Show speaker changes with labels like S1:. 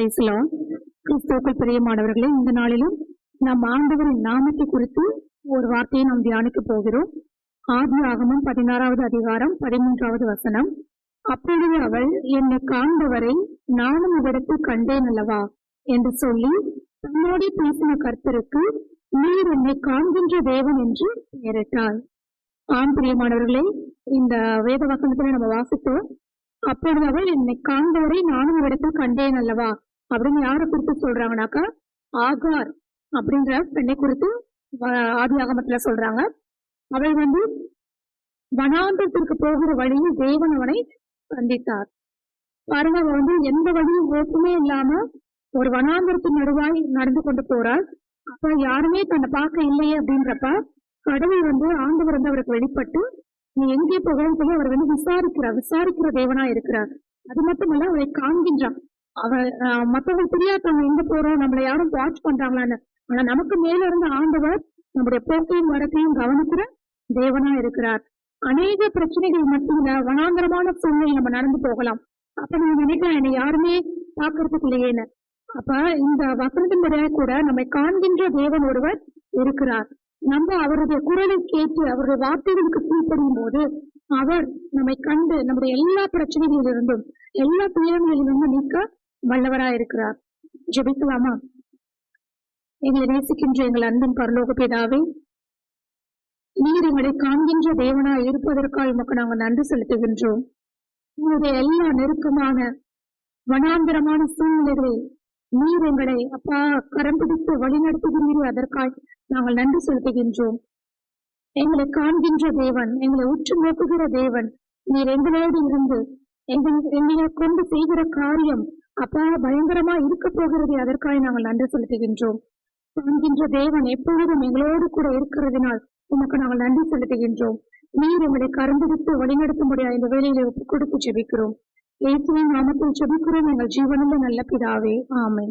S1: பிரைஸ்லாம் கிறிஸ்துவுக்குள் பிரியமானவர்களே இந்த நாளிலும் நம் ஆண்டவரின் நாமத்தை குறித்து ஒரு வார்த்தையை நாம் தியானிக்க போகிறோம். ஆதி ஆகமும் பதினாறாவது அதிகாரம் பதிமூன்றாவது வசனம். அப்பொழுது அவள் என்னை காண்பவரை நானும் இவ்விடத்தில் கண்டேன் அல்லவா? என்று சொல்லி தன்னோடு பேசின கர்த்தருக்கு நீர் என்னை காண்கின்ற தேவன் என்று பெயரிட்டாள். ஆம் பிரியமானவர்களே இந்த வேத வசனத்துல நம்ம வாசித்தோம் அப்பொழுது அவள் என்னை காண்பவரை நானும் இடத்தில் கண்டேன் அல்லவா? அப்படின்னு யாரை குறித்து சொல்றாங்கனாக்கா ஆகார் அப்படின்ற பெண்ணை குறித்து ஆதி ஆகமத்துல சொல்றாங்க. அவள் வந்து வனாந்தத்திற்கு போகிற வழியில் தேவன் அவனை சந்தித்தார். பாருங்க அவள் வந்து எந்த வழியும் ஓட்டுமே இல்லாம ஒரு வனாந்தரத்தின் நடுவாய் நடந்து கொண்டு போறாள். அப்ப யாருமே தன்னை பார்க்க இல்லையே அப்படின்றப்ப கடவுள் வந்து ஆண்டவர் வந்து அவருக்கு வெளிப்பட்டு நீ எங்கே போகணும்னு சொல்லி அவர் வந்து விசாரிக்கிறார். விசாரிக்கிற தேவனா இருக்கிறார். அது மட்டுமல்ல அவரை காண்கின்றான். அவ ஆஹ் தெரியாதவங்க எங்க போறோம் நம்மள யாரும் வாட்ச் பண்றாங்களான்னு. ஆனா நமக்கு மேல இருந்து ஆண்டவர் நம்முடைய போக்கையும் வரத்தையும் கவனிக்கிற தேவனா இருக்கிறார். அநேக பிரச்சனைகள் மத்தியில வனாந்தரமான சூழ்நிலை நம்ம நடந்து போகலாம். அப்ப நீங்க நினைக்கலாம் என்னை யாருமே பாக்குறதுக்கு இல்லையேன்னு அப்ப இந்த வசனத்தின் கூட நம்மை காண்கின்ற தேவன் ஒருவர் இருக்கிறார். நம்ம அவருடைய குரலை கேட்டு அவருடைய வார்த்தைகளுக்கு கீழ்ப்படியும் போது அவர் நம்மை கண்டு நம்முடைய எல்லா பிரச்சனைகளிலிருந்தும் எல்லா துயரங்களிலிருந்தும் நீக்க வல்லவராயிருக்கிறார் ஜெபிக்கலாமா? எங்களை நேசிக்கின்ற எங்கள் அன்பின் பரலோக பிதாவே நீர் எங்களை காண்கின்ற தேவனா இருப்பதற்காக உமக்கு நாங்கள் நன்றி செலுத்துகின்றோம். உங்களுடைய எல்லா நெருக்கமான வனாந்தரமான சூழ்நிலைகளில் நீர் எங்களை அப்பா கரம் பிடித்து வழிநடத்துகிறீர்கள் அதற்காக நாங்கள் நன்றி செலுத்துகின்றோம். எங்களை காண்கின்ற தேவன் எங்களை உற்று நோக்குகிற தேவன். நீர் எங்களோடு இருந்து எங்களை கொண்டு செய்கிற காரியம் அப்பா பயங்கரமா இருக்க போகிறது அதற்காக நாங்கள் நன்றி செலுத்துகின்றோம். காண்கின்ற தேவன் எப்பொழுதும் எங்களோடு கூட இருக்கிறதினால் உமக்கு நாங்கள் நன்றி செலுத்துகின்றோம். நீர் எங்களை கரம்பிடித்து வழிநடத்தும்படியா இந்த வேலையில ஒப்புக் கொடுத்து ஜெபிக்கிறோம். இயேசுவின் நாமத்தில் ஜெபிக்கிறோம் எங்கள் ஜீவனில் நல்ல பிதாவே. ஆமை